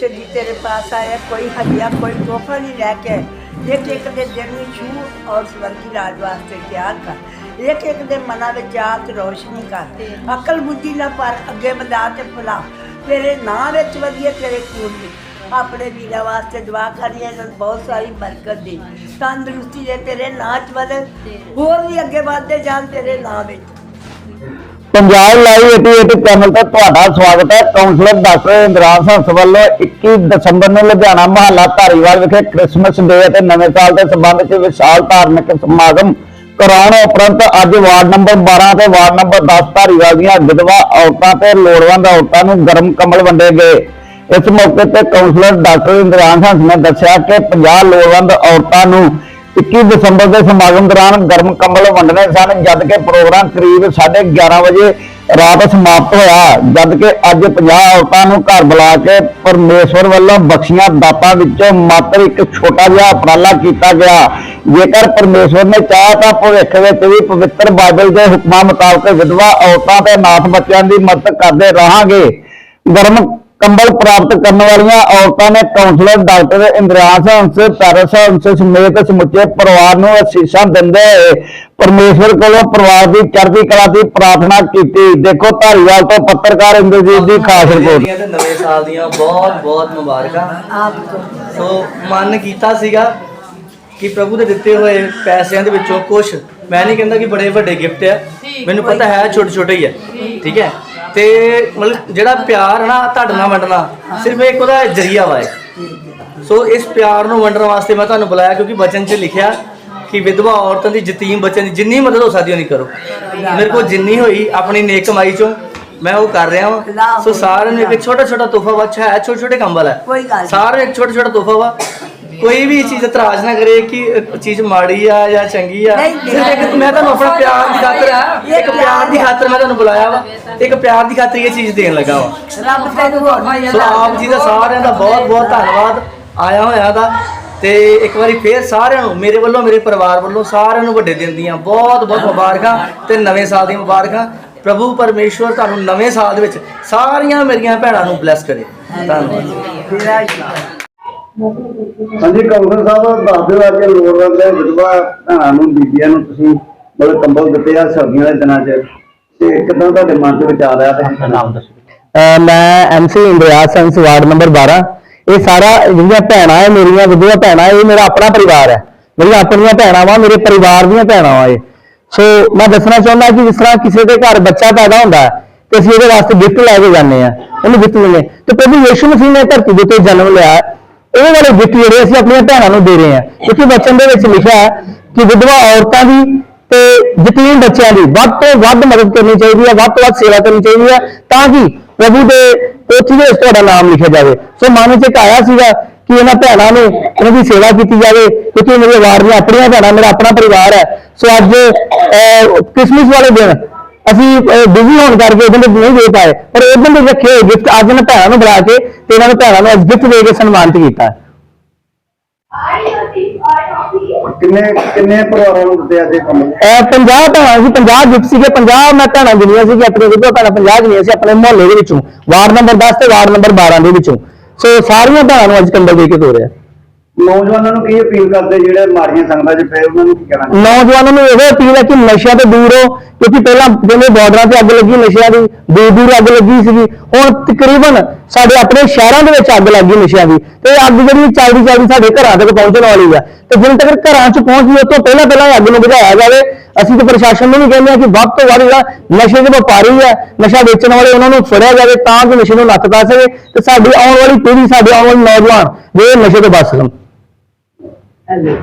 ਪਰਮੇਸ਼ਰ ਜੀ ਤੇਰੇ ਪਾਸ ਆਇਆ, ਕੋਈ ਹੱਲਿਆ ਕੋਈ ਤੋਹਫਾ ਨਹੀਂ ਲੈ ਕੇ ਇੱਕ ਇੱਕ ਦੇ ਦਿਲ ਨੂੰ ਛੂ ਔਰ ਸਵਰਗੀ ਰਾਜ ਵਾਸਤੇ ਤਿਆਰ ਕਰ। ਇੱਕ ਇੱਕ ਦੇ ਮਨਾਂ ਵਿੱਚ ਆਤ ਰੋਸ਼ਨੀ ਕਰ। ਅਕਲ ਬੁੱਧੀ ਨਾਲ ਪਰ ਅੱਗੇ ਵਧਾ ਤੇ ਫੁਲਾ ਤੇਰੇ ਨਾਂ ਵਿੱਚ ਵਧੀਆ ਤੇਰੇ ਖੂਨ ਆਪਣੇ ਵੀਰਾਂ ਵਾਸਤੇ ਦੁਆ ਕਰੀਏ ਇਹਨਾਂ ਨੂੰ ਬਹੁਤ ਸਾਰੀ ਬਰਕਤ ਦੇ। ਤੰਦਰੁਸਤੀ ਦੇ ਤੇਰੇ ਨਾਂ ਚ ਵਧੇ ਹੋਰ ਵੀ ਅੱਗੇ ਵਧਦੇ ਜਾਣ ਤੇਰੇ ਨਾਂ ਵਿੱਚ। ਪੰਜਾਬ ਲਾਈਵ 88 ਚੈਨਲ ਤੇ ਤੁਹਾਡਾ ਸਵਾਗਤ ਹੈ। ਕਾਉਂਸਲਰ ਡਾਕਟਰ ਇੰਦਰਾਜ ਹੰਸ ਵੱਲੋਂ 21 ਦਸੰਬਰ ਨੂੰ ਲੁਧਿਆਣਾ ਮਹੱਲਾ ਧਾਰੀਵਾਲ ਵਿਖੇ ਕ੍ਰਿਸਮਸ ਡੇ ਅਤੇ ਨਵੇਂ ਸਾਲ ਦੇ ਸੰਬੰਧ ਵਿੱਚ ਵਿਸ਼ਾਲ ਧਾਰਮਿਕ ਸਮਾਗਮ ਕਰਾਉਣ ਉਪਰੰਤ ਅੱਜ ਵਾਰਡ ਨੰਬਰ 12 ਤੇ ਵਾਰਡ ਨੰਬਰ 10 ਧਾਰੀਵਾਲ ਦੀਆਂ ਵਿਧਵਾ ਔਰਤਾਂ ਤੇ ਲੋੜਵੰਦ ਔਰਤਾਂ ਨੂੰ ਗਰਮ ਕੰਬਲ ਵੰਡੇ ਗਏ। ਇਸ ਮੌਕੇ ਤੇ ਕਾਉਂਸਲਰ ਡਾਕਟਰ ਇੰਦਰਾਜ ਸੰਸ ਨੇ ਦੱਸਿਆ ਕਿ 50 ਲੋੜਵੰਦ ਔਰਤਾਂ ਨੂੰ 21 ਦਸੰਬਰ ਦੇ ਸਮਾਗਮ ਦੌਰਾਨ ਗਰਮ ਕੰਬਲ ਵੰਡਣੇ ਸਨ, ਜਦ ਕਿ ਪ੍ਰੋਗਰਾਮ ਕਰੀਬ 11:30 ਵਜੇ ਰਾਤ ਸਮਾਪਤ ਹੋਇਆ, ਜਦ ਕਿ ਅੱਜ 50 ਔਰਤਾਂ ਨੂੰ ਘਰ ਬੁਲਾ ਕੇ ਪਰਮੇਸ਼ਵਰ ਵੱਲੋਂ ਬਖਸ਼ੀਆਂ ਦਾਤਾਂ ਵਿੱਚੋਂ ਮਾਤਰ ਇੱਕ ਛੋਟਾ ਜਿਹਾ ਉਪਰਾਲਾ ਕੀਤਾ ਗਿਆ। ਜੇਕਰ ਪਰਮੇਸ਼ਵਰ ਨੇ ਚਾਹਿਆ ਤਾਂ ਭਵਿੱਖ ਵਿੱਚ ਵੀ ਪਵਿੱਤਰ ਬਾਈਬਲ ਦੇ ਹੁਕਮਾਂ ਮੁਤਾਬਕ ਵਿਧਵਾ ਔਰਤਾਂ ਤੇ ਨਾਥ ਬੱਚਿਆਂ ਦੀ ਮਦਦ ਕਰਦੇ ਰਹਾਂਗੇ। ਗਰਮ ਕੰਬਲ ਪ੍ਰਾਪਤ ਕਰਨ ਵਾਲੀਆਂ ਔਰਤਾਂ ਨੇ ਕਾਉਂਸਲਰ ਡਾਕਟਰ ਇੰਦਰਾਜ ਹੰਸ ਪੈਰਸ ਹੰਸ ਸਮੇਤ ਸਮੁੱਚੇ ਪਰਿਵਾਰ ਨੂੰ ਅਸੀਸਾਂ ਦਿੰਦੇ ਹੋਏ ਪਰਮੇਸ਼ਵਰ ਕੋਲੋਂ ਪਰਿਵਾਰ ਦੀ ਚੜ੍ਹਦੀ ਕਲਾ ਦੀ ਪ੍ਰਾਰਥਨਾ ਕੀਤੀ। ਦੇਖੋ ਧਾਰੀਵਾਲ ਤੋਂ ਪੱਤਰਕਾਰ ਇੰਦਰਜੀਤ ਦੀ ਖਾਸ ਰਿਪੋਰਟ। ਤੇ ਨਵੇਂ ਸਾਲ ਦੀਆਂ ਬਹੁਤ ਬਹੁਤ ਮੁਬਾਰਕਾਂ। ਆਪ ਤੋਂ। ਸੋ ਮਨ ਕੀਤਾ ਸੀਗਾ ਕਿ ਪ੍ਰਭੂ ਦੇ ਦਿੱਤੇ ਹੋਏ ਪੈਸਿਆਂ ਦੇ ਵਿੱਚੋਂ ਕੁਝ ਮੈਂ ਨਹੀਂ ਕਹਿੰਦਾ ਕਿ ਬੜੇ ਵੱਡੇ ਗਿਫਟ ਆ। ਮੈਨੂੰ ਪਤਾ ਹੈ ਛੋਟੇ ਛੋਟੇ ਹੀ ਆ। ਠੀਕ ਹੈ? ਤੇ ਮਤਲਬ ਜਿਹੜਾ ਪਿਆਰ ਹੈ ਨਾ ਤੁਹਾਡੇ ਨਾਲ ਵੰਡਣਾ ਸਿਰਫ ਇੱਕ ਉਹਦਾ ਜਰੀਆ ਵਾ ਹੈ ਸੋ ਇਸ ਪਿਆਰ ਨੂੰ ਵੰਡਣ ਵਾਸਤੇ ਮੈਂ ਤੁਹਾਨੂੰ ਬੁਲਾਇਆ ਕਿਉਂਕਿ ਬਚਨ 'ਚ ਲਿਖਿਆ ਕਿ ਵਿਧਵਾ ਔਰਤਾਂ ਦੀ ਯਤੀਮ ਬੱਚਿਆਂ ਦੀ ਜਿੰਨੀ ਮਦਦ ਹੋ ਸਕਦੀ ਉਨੀ ਕਰੋ। ਮੇਰੇ ਕੋਲ ਜਿੰਨੀ ਹੋਈ ਆਪਣੀ ਨੇਕ ਕਮਾਈ 'ਚੋਂ ਮੈਂ ਉਹ ਕਰ ਰਿਹਾ ਹਾਂ ਸੋ ਸਾਰਿਆਂ ਨੂੰ ਇੱਕ ਛੋਟਾ ਛੋਟਾ ਤੋਹਫਾ ਬੱਚਾ ਹੈ ਛੋਟੇ ਛੋਟੇ ਕੰਬਲ ਹੈ। ਕੋਈ ਗੱਲ ਨਹੀਂ। ਸਾਰਿਆਂ ਨੂੰ ਇੱਕ ਛੋਟਾ ਛੋਟਾ ਤੋਹਫਾ ਵਾ। ਕੋਈ ਵੀ ਚੀਜ਼ ਇਤਰਾਜ਼ ਨਾ ਕਰੇ ਕਿ ਇਹ ਚੀਜ਼ ਮਾੜੀ ਆ ਜਾਂ ਚੰਗੀ ਆ। ਨਹੀਂ, ਨਹੀਂ। ਸਿਰਫ ਇੱਕ ਮੈਂ ਤੁਹਾਨੂੰ ਆਪਣਾ ਪਿਆਰ ਦੀ ਖਾਤਰ ਇੱਕ ਪਿਆਰ ਦੀ ਖਾਤਰ ਮੈਂ ਤੁਹਾਨੂੰ ਬੁਲਾਇਆ ਵਾ। ਇੱਕ ਪਿਆਰ ਦੀ ਖਾਤਰ ਇਹ ਚੀਜ਼ ਦੇਣ ਲੱਗਾ ਵਾ। ਰੱਬ ਤੈਨੂੰ ਹੋਰ ਨਹੀਂ ਸੋ ਆਪ ਜੀ ਦਾ ਸਾਰਿਆਂ ਦਾ ਬਹੁਤ ਬਹੁਤ ਧੰਨਵਾਦ। ਆਇਆ ਹੋਇਆ ਦਾ। ਤੇ ਇੱਕ ਵਾਰੀ ਫੇਰ ਸਾਰਿਆਂ ਨੂੰ ਮੇਰੇ ਵੱਲੋਂ ਮੇਰੇ ਪਰਿਵਾਰ ਵੱਲੋਂ ਸਾਰਿਆਂ ਨੂੰ ਵੱਡੇ ਦਿਨ ਦੀਆਂ ਬਹੁਤ ਬਹੁਤ ਮੁਬਾਰਕਾਂ ਤੇ ਨਵੇਂ ਸਾਲ ਦੀਆਂ ਮੁਬਾਰਕਾਂ। ਪ੍ਰਭੂ ਪਰਮੇਸ਼ਵਰ ਤੁਹਾਨੂੰ ਨਵੇਂ ਸਾਲ ਦੇ ਵਿੱਚ ਸਾਰੀਆਂ ਮੇਰੀਆਂ ਭੈਣਾਂ ਨੂੰ ਬਲੈਸ ਕਰੇ। ਧੰਨਵਾਦ। ਹਾਂਜੀ ਕਾਉਂਸਲਰ ਸਾਹਿਬ ਦੱਸ ਦਿਓ ਅੱਜ ਲੋੜਵੰਦ ਵਿਧਵਾ ਭੈਣਾਂ ਨੂੰ ਬੀਬੀਆਂ ਨੂੰ ਤੁਸੀਂ ਮਤਲਬ ਕੰਬਲ ਦਿੱਤੇ ਆ ਸਰਦੀਆਂ ਦੇ ਦਿਨਾਂ 'ਚ। ਤੇ ਕਿਦਾਂ ਤੁਹਾਡੇ ਮਨ 'ਚ ਵਿਚਾਰ ਆਇਆ ਤੇ ਨਾਮ ਦੱਸੋ? ਮੈਂ ਐਮਸੀ ਇੰਦਰਾਜ ਸੰਸ ਵਾਰਡ ਨੰਬਰ 12 ਇਹ ਸਾਰਾ ਜਿਹੜੀਆਂ ਭੈਣਾਂ ਹੈ ਮੇਰੀਆਂ ਵਿਧਵਾ ਭੈਣਾਂ ਇਹ ਮੇਰਾ ਆਪਣਾ ਪਰਿਵਾਰ ਹੈ। ਮੇਰੀਆਂ ਆਪਣੀਆਂ ਭੈਣਾਂ ਵਾ ਮੇਰੇ ਪਰਿਵਾਰ ਦੀਆਂ ਭੈਣਾਂ ਵਾ ਇਹ। ਸੋ ਮੈਂ ਦੱਸਣਾ ਚਾਹੁੰਦਾ ਕਿ ਜਿਸ ਤਰ੍ਹਾਂ ਕਿਸੇ ਦੇ ਘਰ ਬੱਚਾ ਪੈਦਾ ਹੁੰਦਾ ਹੈ, ਤੇ ਅਸੀਂ ਉਹਦੇ ਵਾਸਤੇ ਗਿਫਟ ਲੈ ਕੇ ਜਾਂਦੇ ਆ ਉਹਨੂੰ ਗਿਫਟ ਦਿੰਦੇ ਤੇ ਪ੍ਰਭੂ ਯਿਸੂ ਮਸੀਹ ਨੇ ਧਰਤੀ ਦੇ ਉੱਤੇ ਜਨਮ ਲਿਆ ਇਹ ਵਾਲੇ ਗਿਫਟ ਜਿਹੜੇ ਅਸੀਂ ਆਪਣੀਆਂ ਭੈਣਾਂ ਨੂੰ ਦੇ ਰਹੇ ਹਾਂ। ਕਿਉਂਕਿ ਵਚਨ ਦੇ ਵਿੱਚ ਲਿਖਿਆ ਹੈ ਕਿ ਵਿਧਵਾ ਔਰਤਾਂ ਦੀ ਤੇ ਯਤੀਮ ਬੱਚਿਆਂ ਦੀ ਵੱਧ ਤੋਂ ਵੱਧ ਮਦਦ ਕਰਨੀ ਚਾਹੀਦੀ ਹੈ ਵੱਧ ਤੋਂ ਵੱਧ ਸੇਵਾ ਕਰਨੀ ਚਾਹੀਦੀ ਹੈ ਤਾਂ ਕਿ ਪ੍ਰਭੂ ਦੇ ਪੋਥੀ ਦੇ ਤੁਹਾਡਾ ਨਾਮ ਲਿਖਿਆ ਜਾਵੇ। ਸੋ ਮਨ ਵਿੱਚ ਇੱਕ ਆਇਆ ਸੀਗਾ ਕਿ ਇਹਨਾਂ ਭੈਣਾਂ ਨੂੰ ਇਹਨਾਂ ਦੀ ਸੇਵਾ ਕੀਤੀ ਜਾਵੇ ਕਿਉਂਕਿ ਮੇਰੇ ਵਾਰ ਦੀਆਂ ਆਪਣੀਆਂ ਭੈਣਾਂ ਮੇਰਾ ਆਪਣਾ ਪਰਿਵਾਰ ਹੈ। ਸੋ ਅੱਜ ਅਹ, ਕ੍ਰਿਸਮਸ ਵਾਲੇ ਦਿਨ ਅਸੀਂ ਬਿਜ਼ੀ ਹੋਣ ਕਰਕੇ ਇਹਨਾਂ ਦੇ ਨਹੀਂ ਦੇ ਪਾਏ। ਪਰ ਇਹਨਾਂ ਦੇ ਰੱਖੇ ਗਿਫਟ ਅੱਜ ਇਹਨਾਂ ਭੈਣਾਂ ਨੂੰ ਬੁਲਾ ਕੇ ਤੇ ਇਹਨਾਂ ਦੇ ਭੈਣਾਂ ਨੂੰ ਗਿਫਟ ਦੇ ਕੇ ਸਨਮਾਨਿਤ ਕੀਤਾ। ਕਿੰਨੇ ਕਿੰਨੇ ਪਰਿਵਾਰਾਂ ਨੂੰ ਦਿੱਤੇ ਅੱਜ ਇਹ ਕੰਬਲ ਅਹ 50 ਭੈਣਾਂ ਸੀ 50 ਗਿਫਟ ਸੀਗੇ 50 ਮੈਂ ਭੈਣਾਂ ਗਿਣੀਆਂ ਸੀ ਆਪਣੇ ਵਿਧਵਾ ਭੈਣਾਂ 50 ਗਿਣੀਆਂ ਸੀ ਆਪਣੇ ਮੁਹੱਲੇ ਦੇ ਵਿੱਚੋਂ। ਵਾਰਡ ਨੰਬਰ 10 ਤੇ ਵਾਰਡ ਨੰਬਰ 12 ਦੇ ਵਿੱਚੋਂ। ਸੋ ਸਾਰੀਆਂ ਭੈਣਾਂ ਨੂੰ ਅੱਜ ਕੰਬਲ ਦੇ ਕੇ ਤੋਰਿਆ। ਨੌਜਵਾਨਾਂ ਨੂੰ ਕੀ ਅਪੀਲ ਕਰਦੇ ਜਿਹੜੇ ਮਾੜੀਆਂ ਸੰਗਤਾਂ 'ਚ ਪਏ, ਉਹਨਾਂ ਨੂੰ ਕੀ ਕਹਿਣਾ ਨੌਜਵਾਨਾਂ ਨੂੰ ਇਹ ਅਪੀਲ ਹੈ ਕਿ ਨਸ਼ਿਆਂ ਤੋਂ ਦੂਰ ਰਹੋ, ਕਿਉਂਕਿ ਪਹਿਲਾਂ ਜਿਵੇਂ ਬਾਰਡਰਾਂ ਤੇ ਅੱਗ ਲੱਗੀ ਨਸ਼ਿਆਂ ਦੀ, ਦੂਰ ਦੂਰ ਅੱਗ ਲੱਗੀ ਸੀਗੀ, ਹੁਣ ਤਕਰੀਬਨ ਸਾਡੇ ਆਪਣੇ ਸ਼ਹਿਰਾਂ ਦੇ ਵਿੱਚ ਅੱਗ ਲੱਗੀ ਨਸ਼ਿਆਂ ਦੀ, ਤੇ ਇਹ ਅੱਗ ਜਿਹੜੀ ਚੱਲਦੀ ਚੱਲਦੀ ਸਾਡੇ ਘਰਾਂ ਤੱਕ ਪਹੁੰਚਣ ਵਾਲੀ ਆ। ਤੇ ਜਿੰਨ ਤੱਕ ਘਰਾਂ 'ਚ ਪਹੁੰਚਦੀ ਉਸ ਤੋਂ ਪਹਿਲਾਂ ਪਹਿਲਾਂ ਇਹ ਅੱਗ ਨੂੰ ਬੁਝਾਇਆ ਜਾਵੇ। ਅਸੀਂ ਤਾਂ ਪ੍ਰਸ਼ਾਸਨ ਨੂੰ ਵੀ ਕਹਿੰਦੇ ਆ ਕਿ ਵੱਧ ਤੋਂ ਵੱਧ ਜਿਹੜਾ ਨਸ਼ੇ ਦੇ ਵਪਾਰੀ ਆ, ਨਸ਼ਾ ਵੇਚਣ ਵਾਲੇ ਉਹਨਾਂ ਨੂੰ ਫੜਿਆ ਜਾਵੇ ਤਾਂ ਕਿ ਨਸ਼ੇ ਨੂੰ ਨੱਥ ਪਾ ਸਕੇ, ਤੇ ਸਾਡੀ ਆਉਣ ਵਾਲੀ ਪੀੜ੍ਹੀ, ਸਾਡੇ ਆਉਣ ਵਾਲੇ ਨੌਜਵਾਨ, ਜਿਹੜੇ ਨਸ਼ੇ ਤੋਂ ਬਚ ਸਕਣ। ali.